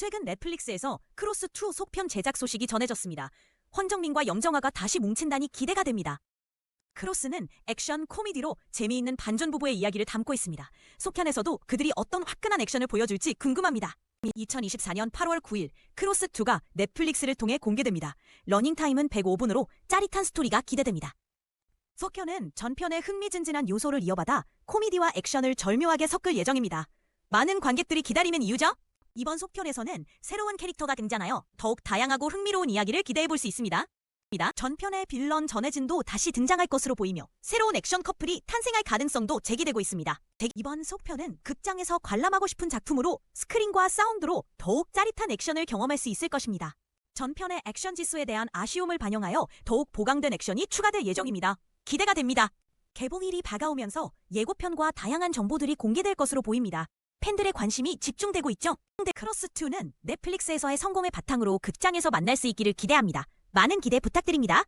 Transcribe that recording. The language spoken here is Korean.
최근 넷플릭스에서 크로스2 속편 제작 소식이 전해졌습니다. 황정민과 염정아가 다시 뭉친다니 기대가 됩니다. 크로스는 액션 코미디로 재미있는 반전 부부의 이야기를 담고 있습니다. 속편에서도 그들이 어떤 화끈한 액션을 보여줄지 궁금합니다. 2024년 8월 9일 크로스2가 넷플릭스를 통해 공개됩니다. 러닝타임은 105분으로 짜릿한 스토리가 기대됩니다. 속편은 전편의 흥미진진한 요소를 이어받아 코미디와 액션을 절묘하게 섞을 예정입니다. 많은 관객들이 기다리는 이유죠? 이번 속편에서는 새로운 캐릭터가 등장하여 더욱 다양하고 흥미로운 이야기를 기대해 볼 수 있습니다. 전편의 빌런 전혜진도 다시 등장할 것으로 보이며 새로운 액션 커플이 탄생할 가능성도 제기되고 있습니다. 이번 속편은 극장에서 관람하고 싶은 작품으로 스크린과 사운드로 더욱 짜릿한 액션을 경험할 수 있을 것입니다. 전편의 액션 지수에 대한 아쉬움을 반영하여 더욱 보강된 액션이 추가될 예정입니다. 기대가 됩니다. 개봉일이 다가오면서 예고편과 다양한 정보들이 공개될 것으로 보입니다. 팬들의 관심이 집중되고 있죠. 근데 크로스2는 넷플릭스에서의 성공을 바탕으로 극장에서 만날 수 있기를 기대합니다. 많은 기대 부탁드립니다.